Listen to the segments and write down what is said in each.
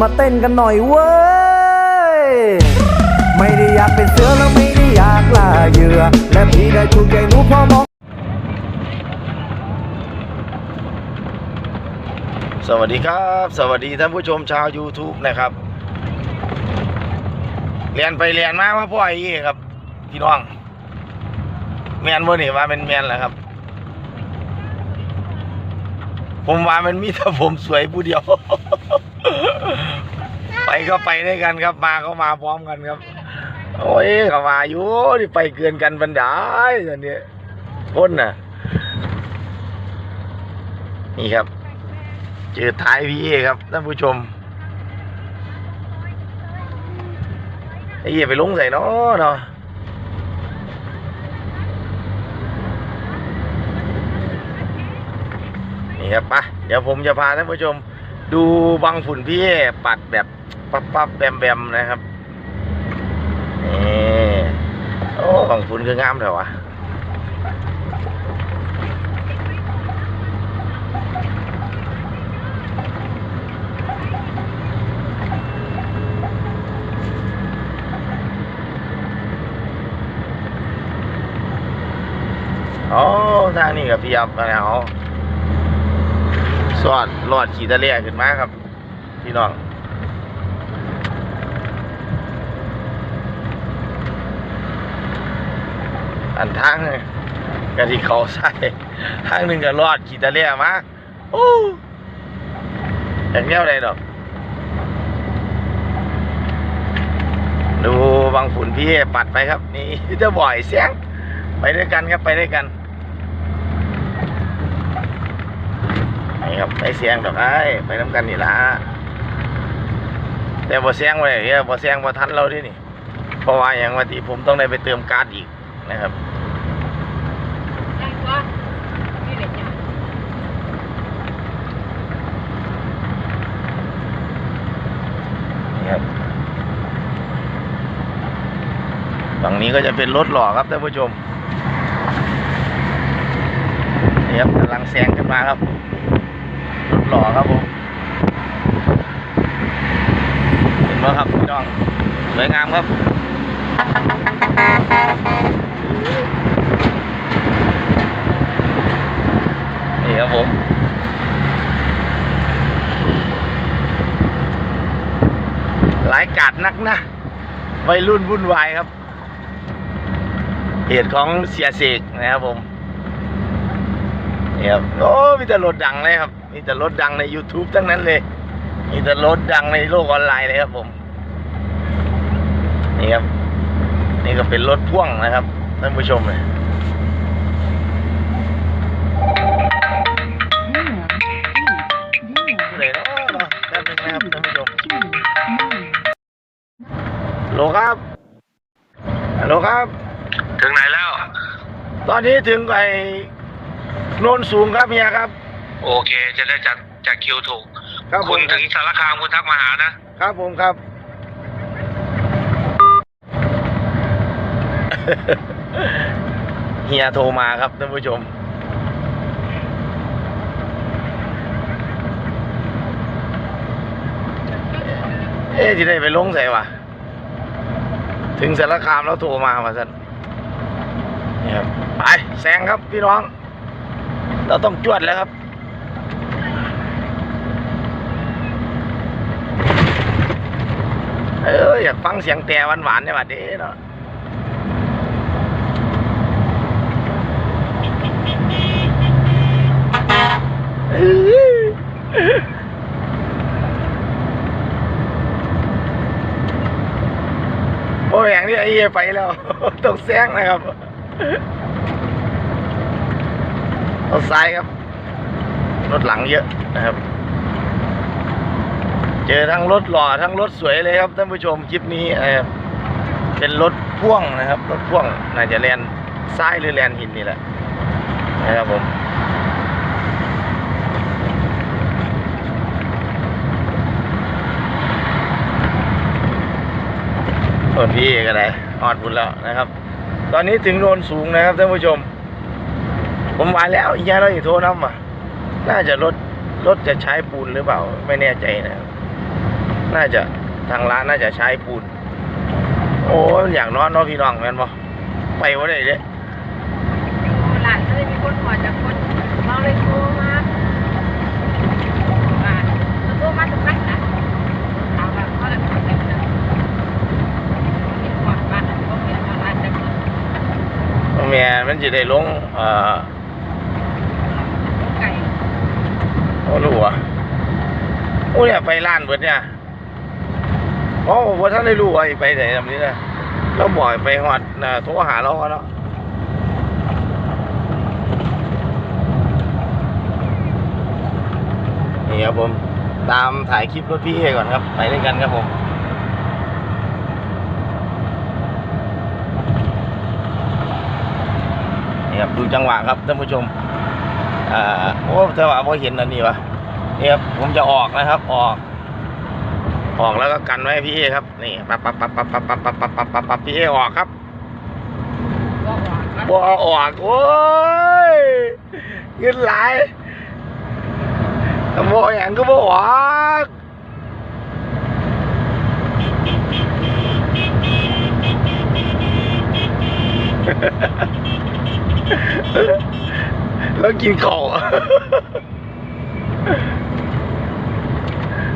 มาเต้นกันหน่อยเว้ย ไม่ได้อยากเป็นเสือแล้วไม่ได้อยากล่าเหยื่อ และพี่ได้ถูกใจหนูพอมอง สวัสดีครับ สวัสดีท่านผู้ชมชาว YouTube นะครับ เรียนไปเรียนมาว่าพ่อไอ้ครับ พี่น้อง แมนบ่นี่ว่าเป็นแมนแหละครับ ผมว่ามันมีแต่ผมสวยผู้เดียว ไปก็ไปด้วยกันครับ มาก็มาพร้อมกันครับ โอ้ยก็มาอยู่นี่ไปเกินกันบันไดตอนนี้พ้นน่ะ นี่ครับ เจอท้ายพี่เอครับท่านผู้ชมไอ้เหี้ยไปลงใส่เนาะเนาะนี่ ครับปะเดี๋ยวผมจะพาท่านผู้ชม ดูบางฝุ่นพี่ปัดแบบปั๊บปั๊บแบมแบมนะครับนี่โอ้บางฝุ่นคืองามเถอะวะโอ้ทางนี้กับพี่ยับมาแล้ว สอดรอดขี่ตะเลียขึ้นมาครับ พี่น้องอันทางกะที่เขาใส่ทางหนึ่งก็รอดขี่ตะเลียมาโอ้อย่างเงี้ยอะไรดอกดูบางฝุ่นพี่ปัดไปครับ นี่จะบ่อยเสียงไปด้วยกันครับไปด้วยกัน ครับไปเสียงดอกไอ้ไปน้ำกันนี่ละแต่บ่เสียงไว้เฮียบ่เสียงบ่ทันเราดินี่เพราะว่าอย่างวันที่ผมต้องได้ไปเติมการ์ดอีกนะครับนี่ครับฝั่งนี้ก็จะเป็นรถหล่อครับท่านผู้ชมนี่ครับกำลังแซงขึ้นมาครับ หล่อครับผมเห็นไหมครับพี่น้องสวยงามครับนี่ครับผมหลายกาดนักนะวัยรุ่นวุ่นวายครับ เหตุของเสียเสกนะครับผมนี่ครับโอ้มีแต่รถดังเลยครับ มีแต่รถดังใน YouTube ทั้งนั้นเลย มีแต่รถดังในโลกออนไลน์เลยครับผม นี่ครับ นี่ก็เป็นรถพ่วงนะครับท่านผู้ชมเลยผู้ใดเนาะเนาะแป๊บนึงนะครับท่านผู้ชมฮัลโหลครับฮัลโหลครับ ถึงไหนแล้ว ตอนนี้ถึงไอ้โนนสูงครับเฮียครับ โอเค จะได้จัดจัดคิวถูก ครับผคุณมถึงสารคามคุณทักมาหานะ ครับผมครับ เฮียโทรมาครับท่านผู้ชม เอ๊ะที่ได้ไปลงใส่วะถึงสารคามแล้วโทรมาว่าสันนี่ครับไปแซงครับพี่น้อง เราต้องจวดแล้วครับ เอออยากฟังเสียงแต่หวานๆเนี่ยวัดเด้เนาะเอ้ยโอ้ยอย่างนี้ไอ้เหี้ยไปแล้วต้องแซงนะครับเอาซ้ายครับ รถหลังเยอะนะครับ เจอทั้งรถหล่อทั้งรถสวยเลยครับท่านผู้ชมคลิปนี้เออเป็นรถพ่วงนะครับ รถพ่วงน่าจะแลนซ้ายหรือแลนหินนี่แหละนะครับผมโอนพี่ก็ได้ออดบุญแล้วนะครับ ตอนนี้ถึงโนนสูงนะครับท่านผู้ชม ผมมาแล้วอีกอย่างเราอีกโทรน้ำอะน่าจะรถรถจะใช้ปูนหรือเปล่า ไม่แน่ใจนะครับ น่าจะทางร้านน่าจะใช้ปูน โอ้ยอยากนอนเนาะพี่น้องแม่นบ่ไปว่าได้เด้อยู่หลานก็เลยมีคนขอจากคนเราเลยโทรมาว่าเราโทรมาทุกครั้งนะถามว่าเขาจะขอจากคนเห็นก่อนว่าเขาเห็นว่าร้านจากคนแม่มันจะได้ลงเอ่อไก่บ่รู้อะโอ้เนี่ยไปร้านเบิดเนี่ย เพราะว่าท่านได้รู้ว่าไปไหนแบบนี้นะเราบ่อกให้ไปฮอดนะโทรหาเราก่อนเนาะนี่ครับผมตามถ่ายคลิปรถพี่เอก่อนครับ ไปด้วยกันครับผมนี่ครับดูจังหวะครับท่านผู้ชมอ่าโอ้จังหวะพอเห็นอันนี้วะนี่ครับผมจะออกนะครับออก ออกแล้วก็กันไว้พี่เอครับ นี่ปั๊บปั๊บปั๊บปั๊บปั๊บปั๊บปั๊บปั๊บปั๊บปั๊บพี่เอออกครับบอกว่านะบ่ออกโอ้ยเงินหลายแต่บ่อย่างก็บ่ออกแล้วกินข้าว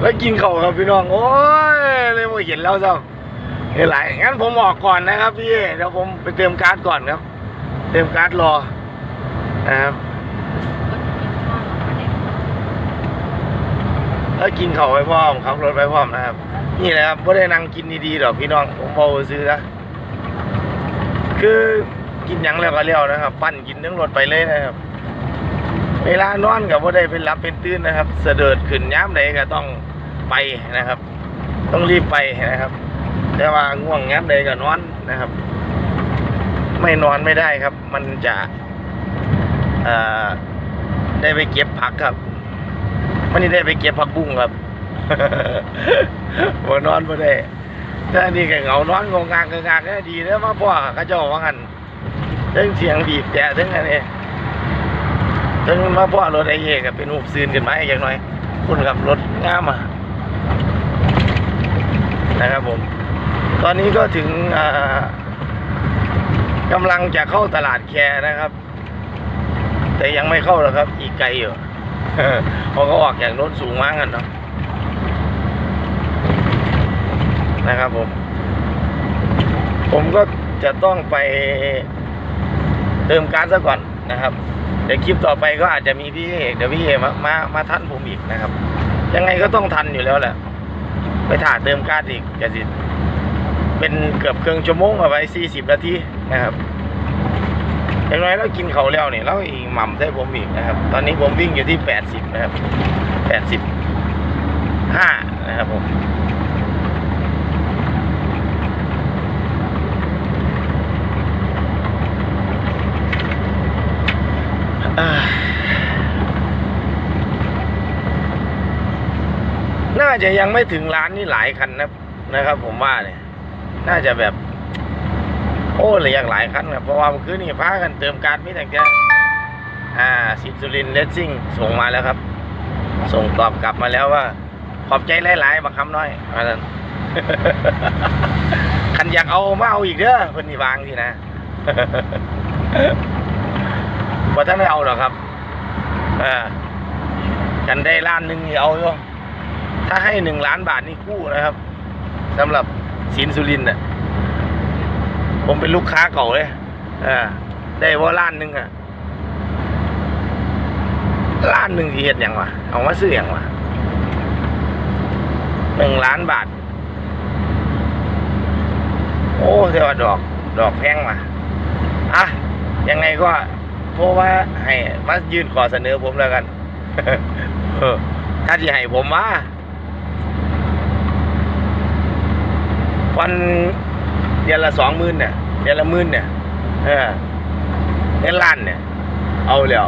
แล้ว กินเขาครับพี่น้อง โอ้ยเลยมาเห็นแล้วซ้ำเห็นหลายงั้นผมออกก่อนนะครับพี่เดี๋ยวผมไปเติมการ์ดก่อนครับ เติมการ์ดรอนะครับแล้วกินเขาไปพร้อมขับรถไปพร้อมนะครับ นี่แหละครับไม่ได้นั่งกินดีๆหรอกพี่น้องผมบอซื้อนะคือกินยังแล้วก็เลี้ยวนะครับ ปั้นกินทั้งรถไปเลยนะครับ เวลานอนกับว่าได้เป็นรับเป็นตื่นนะครับ เสด็จขึ้นย้ำใดก็ต้อง ไปนะครับ ต้องรีบไปนะครับ แต่ว่าง่วงย้ำใดก็นอนนะครับ ไม่นอนไม่ได้ครับ มันจะเออได้ไปเก็บผักครับมันนี่ได้ไปเก็บผักบุ้งครับว่นอนไม่ได้ถ้านี่ก็เหงานอนงงงางงงางก็ดีแล้วมาพ่อเขาเจ้าว่างันเรื่องเสียงบีบแต่เรื่องอะไรถึงมาพ่อรถไอเอกเป็นหูบซีนกันไหมอย่างน้อยคุณกับรถงามอะ นะครับผม ตอนนี้ก็ถึงกำลังจะเข้าตลาดแคนะครับ แต่ยังไม่เข้าหรอกครับ อีกไกลอยู่เพราะเขาออกอย่างโน้นสูงมากกันเนาะนะครับผม ผมก็จะต้องไปเติมการซะก่อนนะครับเดี๋ยวคลิปต่อไปก็อาจจะมีพี่เอกเดี๋ยวพี่เอกมามามาทันผมอีกนะครับ ยังไงก็ต้องทันอยู่แล้วแหละ ไปถ่าเติมการ์ดอีกจะสิเป็นเกือบครึ่งชั่วโมงเอาไว้สี่สิบนาทีนะครับอย่างน้อยเรากินเขาแล้วเนี่ยเราอีกหม่ำใส่ผมอีกนะครับ ตอนนี้ผมวิ่งอยู่ที่แปดสิบนะครับแปดสิบห้านะครับผมอ่าน่า จะยังไม่ถึงร้านนี่หลายคันนะนะครับ ผมว่าเนี่ย น่าจะแบบ โอ้เลืออกหลายคันครับเพราะว่าเมื่อคืนนี่พากันเติมการ์ดมิแต่แกอ่าสิบสุรินเลสซิ่งส่งมาแล้วครับ ส่งตอบกลับมาแล้วว่า ขอบใจหลายๆบักคำน้อยว่าซั่นคันอยากเอามาเอาอีกเด้อเพิ่นนี่วางทีนะว่าท่านได้เอาหรอครับเออกันได้ล้านหนึ่งนี่เอาอยู่ ถ้าให้หนึ่งล้านบาทนี่กู้นะครับสำหรับสินสุรินทร์น่ะผมเป็นลูกค้าเก่าเลยเออได้ว่าล้านหนึ่งอะล้านหนึ่งที่เฮ็ดอย่างวะเอามาซื้ออย่างวะหนึ่งล้านบาท โอ้เท่าดอก ดอกแพงว่ะอะยังไงก็โทรมาให้มายื่นขอเสนอผมแล้วกัน ถ้าที่ให้ผมว่า วันเดือนละสองหมื่นเนี่ยเดือนละหมื่นเนี่ยเออเงินล้านเนี่ย เอาแล้ว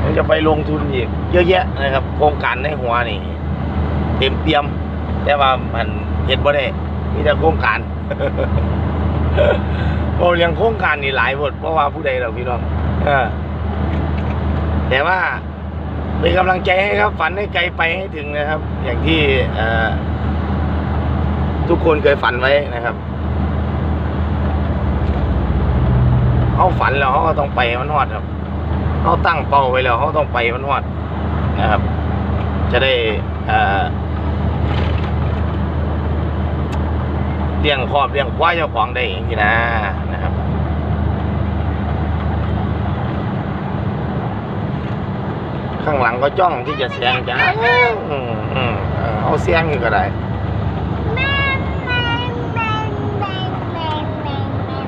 ผมจะไปลงทุนอีกเยอะแยะนะครับ โครงการในหัวนี่ เต็มเปี่ยม แต่ว่ามันเห็นบ่ได้มีแต่โครงการโอ้เรื่องโครงการนี่หลายบทเพราะว่าผู้ใดเราพี่น้องเออแต่ว่า เป็นกำลังใจให้ครับ ฝันให้ไกลไปให้ถึงนะครับ อย่างที่ทุกคนเคยฝันไว้นะครับเขาฝันแล้วเขาก็ต้องไปมันฮอดครับเขาตั้งเป้าไว้แล้วเขาต้องไปมันฮอดนะครับ จะได้เลี้ยงครอบเลี้ยงควายเจ้าของได้เองทีนะนะครับ ข้างหลัง ก็จ้องที่จะเสียงจ้าอืมอืมเออเอาเสียงอยู่ก็ได้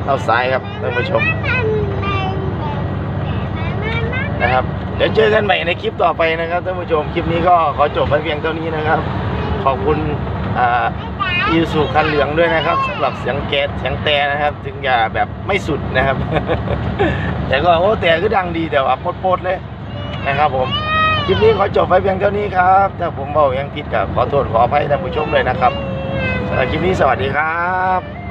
เอาซ้ายครับท่านผู้ชมนะครับเดี๋ยวเจอกันใหม่ในคลิปต่อไปนะครับท่านผู้ชมคลิปนี้ก็ขอจบไปเพียงเท่านี้นะครับ ขอบคุณอ่าอีสุคันเหลืองด้วยนะครับสำหรับเสียงแก๊สเสียงแต่นะครับ ถึงอย่าแบบไม่สุดนะครับ แต่ก็โอ้แต่ก็ดังดีแต่ว่าปดๆเลยนะครับผม คลิปนี้ขอจบไปเพียงเท่านี้ครับถ้าผมบอกยังผิดก็ขอโทษขออภัยท่านผู้ชมเลยนะครับสำหรับคลิปนี้สวัสดีครับ